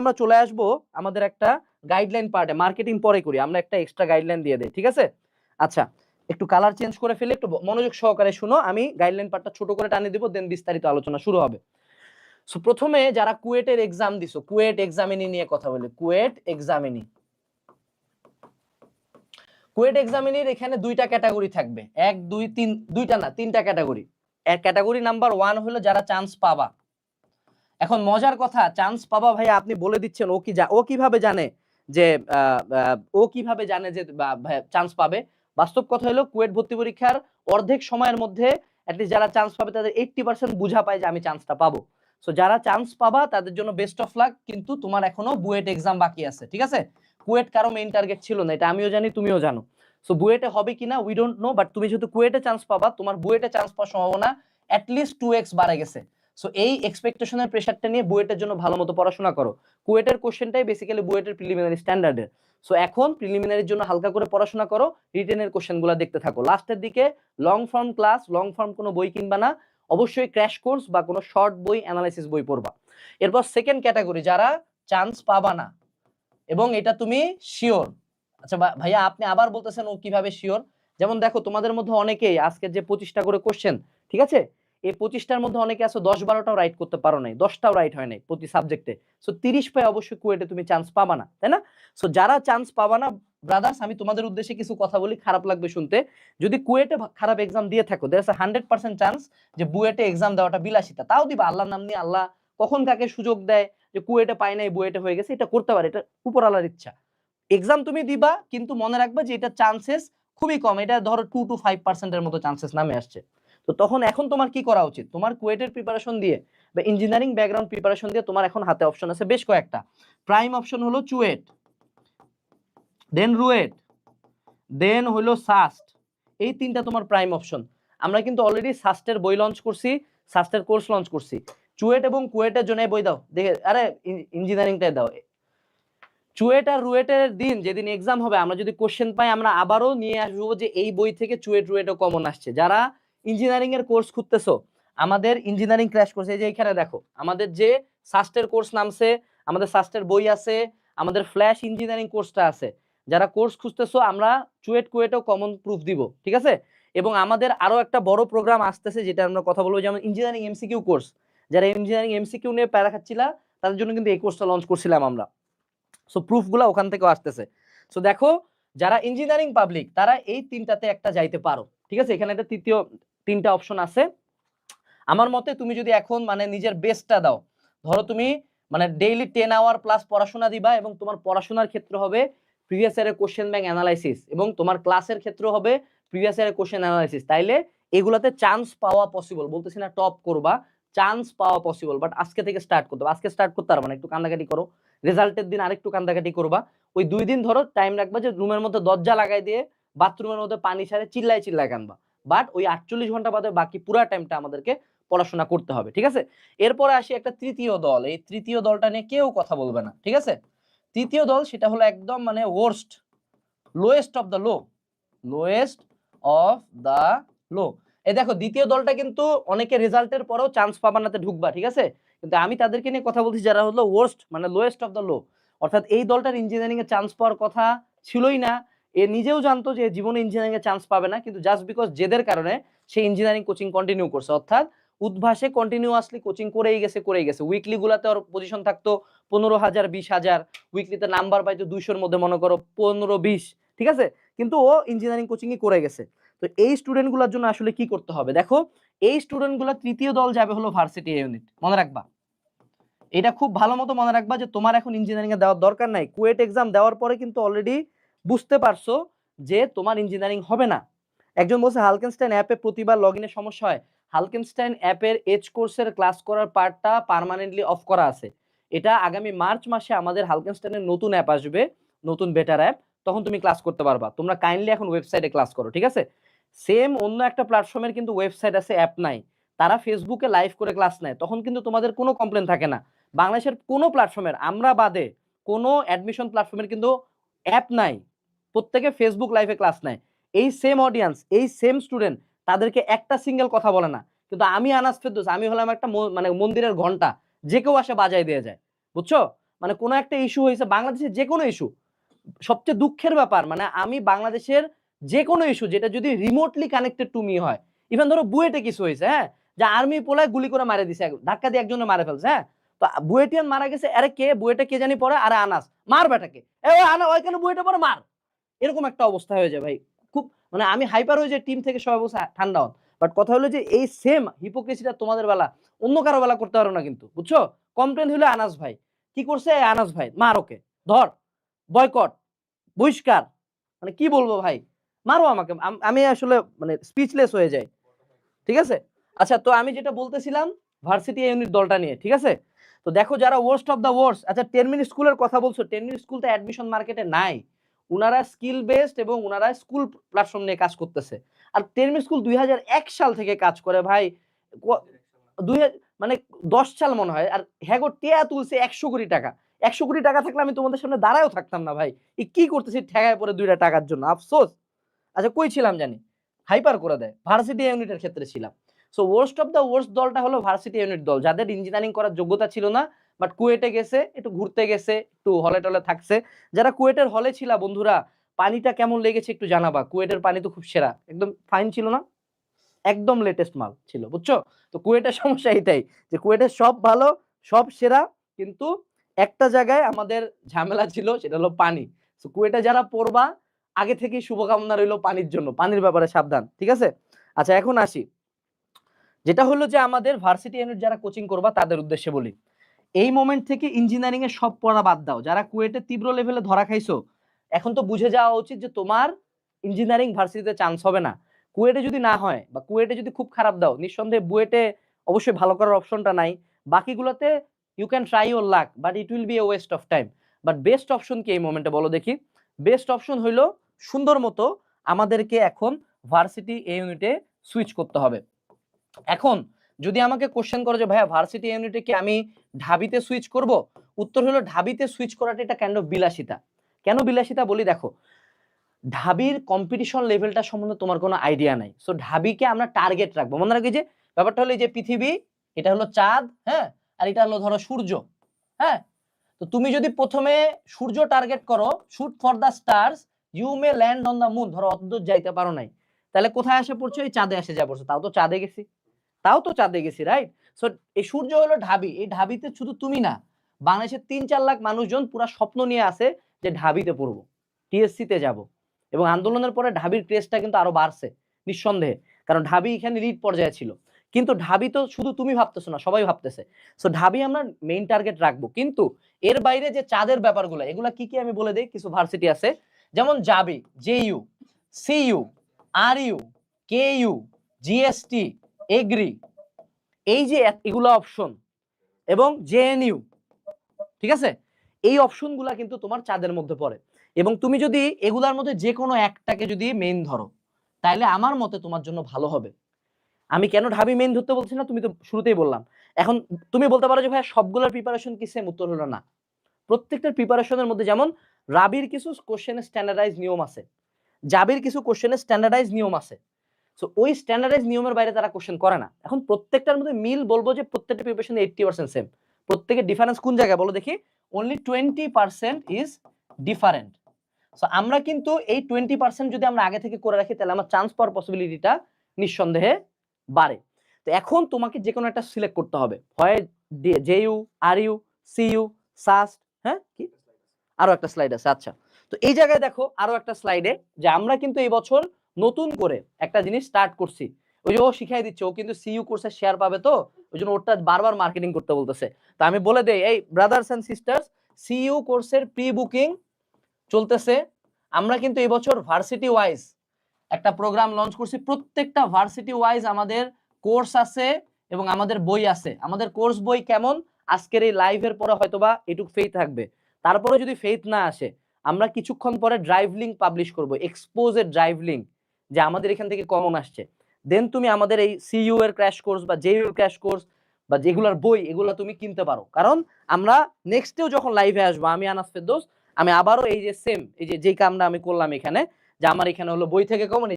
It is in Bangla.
আমরা চলে আসব আমাদের একটা গাইডলাইন পার্টে মার্কেটিং পরে করি, আমরা একটা এক্সট্রা গাইডলাইন দিয়ে দেই, ঠিক আছে? আচ্ছা একটু কালার চেঞ্জ করে ফেলে, একটু মনোযোগ সহকারে শুনো, আমি গাইডলাইন পার্টটা ছোট করে টানিয়ে দিব দেন বিস্তারিত আলোচনা শুরু হবে। সো প্রথমে যারা কুয়েটের এক্সাম দিছো কুয়েট এক্সামিনি নিয়ে কথা বলি কুয়েট এক্সামিনি কুয়েট এক্সামিনির এখানে দুইটা ক্যাটাগরি থাকবে, এক, দুই, তিন, দুইটা না, তিনটা ক্যাটাগরি ক্যাটাগরি নাম্বার ওয়ান হলো যারা চান্স পাবা। এখন মজার কথা চান্স পাবা ভাই আপনি বলে দিচ্ছেন ও কি ও কীভাবে জানে যে ও কীভাবে জানে যে চান্স পাবে? বাস্তব কথা হলো কুয়েট ভর্তি পরীক্ষার অর্ধেক সময়ের মধ্যে যারা চান্স পাবে তাদের এইটটি পার্সেন্ট বুঝা পায় যে, আমি চান্সটা পাবো। সো যারা চান্স পাবা তাদের জন্য বেস্ট অফ লাক কিন্তু তোমার এখনও বুয়েট এক্সাম বাকি আছে, ঠিক আছে? কুয়েট কারও মেইন টার্গেট ছিল না, এটা আমিও জানি, তুমিও জানো। সো বুয়েটে হবে কিনা উই ডোন্ট নো বাট তুমি যেহেতু কুয়েটে চান্স পাবা, তোমার বুয়েটে চান্স পাওয়ার সম্ভাবনা অ্যাটলিস্ট টু এক্স বাড়ে গেছে। সো এই এক্সপেকটেশনের প্রেশারটা নিয়ে বুয়েটের জন্য ভালো মতো পড়াশোনা করো। কুয়েটের কোশ্চেনটাই বেসিক্যালি বুয়েটের প্রিলিমিনারি স্ট্যান্ডার্ডের সো এখন প্রিলিমিনারির জন্য হালকা করে পড়াশোনা করো রিটেনের কোশ্চেনগুলো দেখতে থাকো। লাস্টের দিকে long form class long form কোনো বই কিনবা না। অবশ্যই ক্র্যাশ কোর্স বা কোনো শর্ট বই অ্যানালাইসিস বই পড়বা। এরপর সেকেন্ড ক্যাটাগরি যারা চান্স পাবা না, এবং এটা তুমি শিওর আচ্ছা ভাইয়া, আপনি আবার বলতেছেন ও কীভাবে শিওর যেমন দেখো, তোমাদের মধ্যে অনেকেই আজকে যে পঁচিশটা করে কোশ্চেন ঠিক আছে? এই পঁচিশটার মধ্যে অনেকে আছে দশ বারোটাও রাইট করতে পারো নাই, দশটাও রাইট হয় নাই প্রতি সাবজেক্টে সো তিরিশ পায় অবশ্যই কুয়েটে তুমি চান্স পাবা না, তাই না? সো যারা চান্স পাবা না ব্রাদার্স আমি তোমাদের উদ্দেশ্যে কিছু কথা বলি, খারাপ লাগবে শুনতে। যদি কুয়েটে খারাপ এক্সাম দিয়ে থাকো দের হান্ড্রেড পার্সেন্ট চান্স যে বুয়েটে এক্সাম দেওয়াটা বিলাসিতা। তাও দিবা, আল্লাহর নাম নিয়ে আল্লাহ কখন কাকে সুযোগ দেয় যে কুয়েটে পায় নাই, বুয়েটে হয়ে গেছে, এটা করতে পারে, এটা উপর আল্লাহর ইচ্ছা। এক্সাম তুমি দিবা, কিন্তু মনে রাখবা যে এটা চান্সেস খুবই কম, এটা ধরো টু টু ফাইভ পার্সেন্টের মতো চান্সেস নামে আসছে। তো তখন এখন তোমার কি করা উচিত? তোমার কুয়েটের প্রিপারেশন দিয়ে বা ইঞ্জিনিয়ারিং ব্যাকগ্রাউন্ড প্রিপারেশন দিয়ে তোমার এখন হাতে অপশন আছে বেশ কয়েকটা। প্রাইম অপশন হলো চুয়েট দেন রুয়েট দেন হলো সাস্ট। এই তিনটা তোমার প্রাইম অপশন আমরা কিন্তু অলরেডি সাস্টের বই লঞ্চ করছি, সাস্টের কোর্স লঞ্চ করছি। চুয়েট এবং কুয়েটের জন্য বই দাও। দেখে, আরে ইঞ্জিনিয়ারিংটাই দাও। চুয়েট আর রুয়েটের দিন, যেদিন এক্সাম হবে, আমরা যদি কোশ্চেন পাই, আমরা আবারও নিয়ে আসব যে এই বই থেকে চুয়েট রুয়েটও কমন আসছে। যারা ইঞ্জিনিয়ারিং এর কোর্স খুঁজতেছো, আমাদের ইঞ্জিনিয়ারিং ক্র্যাশ কোর্স এই যে এখানে দেখো, আমাদের যে সাস্টের কোর্স নামছে, আমাদের সাস্টের বই আছে, আমাদের ফ্ল্যাশ ইঞ্জিনিয়ারিং কোর্সটা আছে। যারা কোর্স খুঁজতেছো, আমরা চুয়েট কুয়েটও কমন প্রুফ দিব, ঠিক আছে? এবং আমাদের আরও একটা বড় প্রোগ্রাম আসতেছে, যেটা আমরা কথা বলব, যেমন ইঞ্জিনিয়ারিং এমসিকিউ কোর্স যারা ইঞ্জিনিয়ারিং এমসিকিউ নিয়ে প্যারা খাচ্ছিলা, তাদের জন্য কিন্তু এই কোর্সটা লঞ্চ করছিলাম আমরা। সো প্রুফগুলো ওখান থেকেও আসতেছে। সো দেখো, যারা ইঞ্জিনিয়ারিং পাবলিক তারা এই তিনটাতে একটা যাইতে পারো, ঠিক আছে? এখানে একটা তৃতীয় তিনটা অপশন আছে। আমার মতে তুমি যদি এখন মানে নিজের বেস্টটা দাও, ধরো তুমি মানে ডেইলি টেন আওয়ার প্লাস পড়াশোনা দিবা এবং তোমার পড়াশোনার ক্ষেত্র হবে প্রিভিয়াস ইয়ারের কোশ্চেন ব্যাংক অ্যানালাইসিস এবং তোমার ক্লাসের ক্ষেত্র হবে প্রিভিয়াস ইয়ারের কোশ্চেন অ্যানালাইসিস তাইলে এগুলাতে চান্স পাওয়া পসিবল বলতেছি না টপ করবা চান্স পাওয়া পসিবল বাট আজকে থেকে স্টার্ট করতে আজকে স্টার্ট করতে পারবা না, একটু কান্দাকাটি করো। রেজাল্টের দিন আরেকটু কান্দাকাটি করবা। ওই দুই দিন ধরো টাইম রাখবা যে রুমের মধ্যে দরজা লাগাই দিয়ে বাথরুমের মধ্যে পানি সারে চিল্লায় চিল্লায় কানবা বাট ওই আটচল্লিশ ঘণ্টা বাদে বাকি পুরা টাইমটা আমাদেরকে পড়াশোনা করতে হবে, ঠিক আছে? এরপরে আসি একটা তৃতীয় দল, এই তৃতীয় দলটা নিয়ে কেউ কথা বলবে না, ঠিক আছে? তৃতীয় দল সেটা হলো একদম মানে worst lowest of the low lowest of the low এই দেখো, দ্বিতীয় দলটা কিন্তু অনেকে রেজাল্টের পরেও চান্স পাবানাতে ঢুকবা, ঠিক আছে? কিন্তু আমি তাদেরকে নিয়ে কথা বলছি যারা হলো ওয়ার্স্ট মানে লোয়েস্ট অফ দ্য লো অর্থাৎ এই দলটার ইঞ্জিনিয়ারিং এ চান্স পাওয়ার কথা ছিলই না এ নিজেও জানতো যে জীবনে ইঞ্জিনিয়ারিং এ চান্স পাবে না, কিন্তু জাস্ট বিকজ জেদের কারণে সে ইঞ্জিনিয়ারিং কোচিং কন্টিনিউ করছে। অর্থাৎ উদ্ভাসে কন্টিনিউয়াসলি কোচিং করেই গেছে করেই গেছে। উইকলি গুলাতে ওর পজিশন থাকতো পনেরো হাজার, বিশ হাজার। উইকলিতে নাম্বার পাইতো দুইশোর মধ্যে, মনে করো পনেরো, বিশ। ঠিক আছে? কিন্তু ও ইঞ্জিনিয়ারিং কোচিংই করে গেছে। তো এই স্টুডেন্টগুলোর জন্য আসলে কি করতে হবে? দেখো, এই স্টুডেন্টগুলো তৃতীয় দল যাবে হলো ভার্সিটি ইউনিট মনে রাখবা। এটা খুব ভালো মতো মনে রাখবা যে তোমার এখন ইঞ্জিনিয়ারিং এ দেওয়ার দরকার নাই। কুয়েট এক্সাম দেওয়ার পরে কিন্তু অলরেডি বুঝতে পারছ যে তোমার ইঞ্জিনিয়ারিং হবে না। একজন বলছে, হালকেনস্টাইন অ্যাপে প্রতিবার লগ ইনের সমস্যা হয়। হালকেনস্টাইন অ্যাপের এজ কোর্সের ক্লাস করার পার্টটা পার্মানেন্টলি অফ করা আছে। এটা আগামী মার্চ মাসে আমাদের হালকেনস্টাইনের নতুন অ্যাপ আসবে, নতুন বেটার অ্যাপ তখন তুমি ক্লাস করতে পারবা। তোমরা কাইন্ডলি এখন ওয়েবসাইটে ক্লাস করো, ঠিক আছে? সেম অন্য একটা প্ল্যাটফর্মের কিন্তু ওয়েবসাইট আছে অ্যাপ নাই। তারা ফেসবুকে লাইভ করে ক্লাস নেয়, তখন কিন্তু তোমাদের কোনো কমপ্লেন থাকে না। বাংলাদেশের কোনো প্ল্যাটফর্মের আমরা বাদে কোনো অ্যাডমিশন প্ল্যাটফর্মের কিন্তু অ্যাপ নাই। প্রত্যেকে ফেসবুক লাইভে ক্লাস নেয়। এই সেম অডিয়েন্স এই সেম স্টুডেন্ট তাদেরকে একটা সিঙ্গেল কথা বলে না। কিন্তু আমি আনাস ফেরদৌস, আমি হলাম একটা মানে মন্দিরের ঘণ্টা, যে কেউ আসে বাজায় দিয়ে যায়। বুঝছ? মানে কোনো একটা ইস্যু হয়েছে বাংলাদেশের যে কোনো ইস্যু সবচেয়ে দুঃখের ব্যাপার মানে আমি বাংলাদেশের যে কোনো ইস্যু যেটা যদি রিমোটলি কানেক্টেড টু মি হয় ইভেন ধরো বুয়েটে কিছু হয়েছে হ্যাঁ? যে আর্মি পোলায় গুলি করে মারে দিছে ধাক্কা দিয়ে একজনে মারে ফেলছে হ্যাঁ? তো বুয়েটিয়ান মারা গেছে, আরে কে? বুয়েটে কে জানি পড়ে আরে আনাস। মার বেটাকে। এ আনা ওই কেন বুয়েটে পড়ে মার। এরকম একটা অবস্থা হয়ে যায় ভাই। খুব মানে আমি হাইপার হয়ে যায় টিম থেকে সবাই বসে ঠান্ডা হন। বাট কথা হলো যে, এই সেম হিপোক্রেসিটা তোমাদের বেলা, অন্য কারও বেলা করতে পারো না কিন্তু, বুঝছ? কমপ্লেন হলো আনাস ভাই। কি করছে? আনাস ভাই, মার ওকে। ধর বয়কট বহিষ্কার। মানে কি বলব ভাই? মারো আমাকে। আমি আসলে মানে স্পিচলেস হয়ে যাই। ঠিক আছে? আচ্ছা তো আমি যেটা বলতেছিলাম ভার্সিটি ইউনিট দলটা নিয়ে, ঠিক আছে? তো দেখো যারা ওয়ার্স্ট অফ দ্য ওয়ার্স্ট আচ্ছা টেন মিনিট স্কুলের কথা বলছো টেন মিনিট স্কুল তো অ্যাডমিশন মার্কেটে নাই। উনারা স্কিল বেসড এবং উনারা স্কুল প্ল্যাটফর্ম নিয়ে কাজ করতেছে। আর মিনিট স্কুল দুই হাজার এক সাল থেকে কাজ করে ভাই দুই হাজার- মানে দশ সাল মনে হয়। আর হ্যাগো টেয়া তুলছে একশো কোটি টাকা। একশো কোটি টাকা থাকলে আমি তোমাদের সামনে দাঁড়ায়ও থাকতাম না ভাই। এই কি করতেছি ঠেগায় পরে দুইটা টাকার জন্য? আফসোস। আচ্ছা কই ছিলাম জানি? হাইপার করে দেয়। ভার্সিটি ইউনিটের ক্ষেত্রে ছিলাম। So worst of the worst দলটা হলো ভার্সিটি ইউনিট দল। যাদের ইঞ্জিনিয়ারিং করার যোগ্যতা ছিল না বাট কুয়েটে গেছে, একটু ঘুরতে গেছে, একটু হলে টলে থাকছে। যারা কুয়েটের হলে ছিল বন্ধুরা, পানিটা কেমন লেগেছে একটু জানাবা। কুয়েটের পানি তো খুব সেরা, একদম ফাইন ছিল না? একদম লেটেস্ট মাল ছিল, বুঝছ? তো কুয়েটের সমস্যা এটাই যে কুয়েটের সব ভালো, সব সেরা, কিন্তু একটা জায়গায় আমাদের ঝামেলা ছিল, সেটা হলো পানি। তো কুয়েটে যারা পড়বা, আগে থেকেই শুভকামনা রইল পানির জন্য, পানির ব্যাপারে সাবধান, ঠিক আছে? আচ্ছা এখন আসি। যেটা হলো যে আমাদের ভার্সিটি ইউনিট যারা কোচিং করবা, তাদের উদ্দেশ্যে বলি। এই মোমেন্ট থেকে ইঞ্জিনিয়ারিং এর সব পড়া বাদ দাও। যারা কুয়েটে তীব্র লেভেলে ধরা খাইছো, এখন তো বুঝে যাওয়া উচিত যে তোমার ইঞ্জিনিয়ারিং ভার্সিটিতে চান্স হবে না। কুয়েটে যদি না হয় বা কুয়েটে যদি খুব খারাপ দাও, নিঃসন্দেহে বুয়েটে অবশ্যই ভালো করার অপশনটা নাই। বাকিগুলোতে you can try your luck but it will be a waste of time but best option কি এই মোমেন্টে বলো দেখি? বেস্ট অপশন হইল সুন্দর মতো আমাদেরকে এখন ভার্সিটি এ ইউনিটে সুইচ করতে হবে। এখন যদি আমাকে কোশ্চেন করো যে, ভাইয়া ভার্সিটি ইউনিটে কি আমি ঢাবিতে সুইচ করব? উত্তর হলো, ঢাবিতে সুইচ করাটা এটা কেন বিলাসিতা? কেন বিলাসিতা বলি দেখো, ঢাবির কম্পিটিশন লেভেলটা সম্বন্ধে তোমার কোনো আইডিয়া নাই। সো ঢাবিকে আমরা টার্গেট রাখব। মনে রাখি যে, ব্যাপারটা হলো যে পৃথিবী, এটা হলো চাঁদ হ্যাঁ? আর এটা হলো ধরো সূর্য হ্যাঁ? তো তুমি যদি প্রথমে সূর্য টার্গেট করো shoot for the stars you may land on the moon ধরো অদ্ভুত যাইতে পারো নাই। তাহলে কোথায় আসে পড়ছো? এই চাঁদে আসে যা পড়ছো। তাও তো চাঁদে গেছি। তাও তো চাঁদে গেছি রাইট সো এই সূর্য হলো ঢাবি। এই ঢাবিতে শুধু তুমি না, বাংলাদেশের তিন চার লাখ মানুষজন পুরা স্বপ্ন নিয়ে আসে যে ঢাবিতে পড়ব টিএসসি তে যাব। এবং আন্দোলনের পরে ঢাবির ক্রেজটা কিন্তু আরও বাড়ছে, নিঃসন্দেহে। কারণ ঢাবি এখানে লিড পর্যায়ে ছিল। কিন্তু ঢাবি তো শুধু তুমি ভাবতেছো না, সবাই ভাবতেছে। সো ঢাবি আমরা মেইন টার্গেট রাখব। কিন্তু এর বাইরে যে চাঁদের ব্যাপারগুলো, এগুলা কি কি আমি বলে দিই? কিছু ভার্সিটি আছে। যেমন Jabi J U, C U, R U, K U GST agri, এই যে এগুলো অপশন এবং জেএনইউ ঠিক আছে? এই অপশনগুলা কিন্তু তোমার চাঁদের মধ্যে পড়ে। এবং তুমি যদি এগুলার মধ্যে যে কোনো একটাকে যদি মেইন ধরো তাহলে আমার মতে তোমার জন্য ভালো হবে। আমি কেন ঢাবি মেইন ধরতে বলছি না? তুমি তো শুরুতেই বললাম। এখন তুমি বলতে পারো যে ভাই সবগুলোর প্রিপারেশন কি সেম উত্তর হলো না। প্রত্যেকটার প্রিপারেশনের মধ্যে যেমন রাবির কিছু কোশ্চেনের স্ট্যান্ডার্ডাইজ নিয়ম আছে, জাবির কিছু কোশ্চেনের স্ট্যান্ডার্ডাইজ নিয়ম আছে সো ওই স্ট্যান্ডার্ডাইজ নিয়মের বাইরে তারা কোশ্চেন করে না। এখন প্রত্যেকটার মধ্যে মিল বলব যে প্রত্যেকটা প্রিপারেশন এইটটি পার্সেন্ট সেম প্রত্যেকের ডিফারেন্স কোন জায়গায় বলো দেখি? Only twenty percent is different so আমরা কিন্তু এই টোয়েন্টি পার্সেন্ট যদি আমরা আগে থেকে করে রাখি, তাহলে আমার চান্স পাওয়ার পসিবিলিটিটা নিঃসন্দেহে বাড়ে। তো এখন তোমাকে যে কোনো একটা সিলেক্ট করতে হবে। হয় J U, R U, C U, SUST হ্যাঁ কি? আরও একটা স্লাইড আছে আচ্ছা। তো এই জায়গায় দেখো আরও একটা স্লাইডে যে আমরা কিন্তু এই বছর নতুন করে একটা জিনিস স্টার্ট করছি। ওই যে ও শিখাই দিচ্ছে, ও কিন্তু সিইউ কোর্সে শেয়ার পাবে তো, ওই জন্য ওটা বারবার মার্কেটিং করতে বলতেছে। তো আমি বলে দেই, এই ব্রাদার্স এন্ড সিস্টার্স সিইউ কোর্সের প্রি বুকিং চলতেছে। আমরা কিন্তু এই বছর ভার্সিটি ওয়াইজ একটা প্রোগ্রাম লঞ্চ করছি। প্রত্যেকটা ভার্সিটি ওয়াইজ আমাদের কোর্স আছে এবং আমাদের বই আছে। আমাদের কোর্স বই কেমন? আজকের এই লাইভের পরে হয়তোবা এটুক ফেই থাকবে। তারপরে যদি ফেইথ না আসে, আমরা কিছুক্ষণ পরে ড্রাইভ লিঙ্ক পাবলিশ করব এক্সপোজের ড্রাইভ লিঙ্ক যে আমাদের এখান থেকে কমন আসছে। দেন তুমি আমাদের এই সিইউ এর ক্র্যাশ কোর্স বা জেইউ ক্র্যাশ কোর্স বা যেগুলার বই, এগুলো তুমি কিনতে পারো। কারণ আমরা নেক্সটেও যখন লাইভে আসব, আমি আনাস ফেরদৌস, আমি আবারও এই যে সেম এই যে যেই কামটা আমি করলাম এখানে, যে আমার এখানে হলো বই থেকে কমন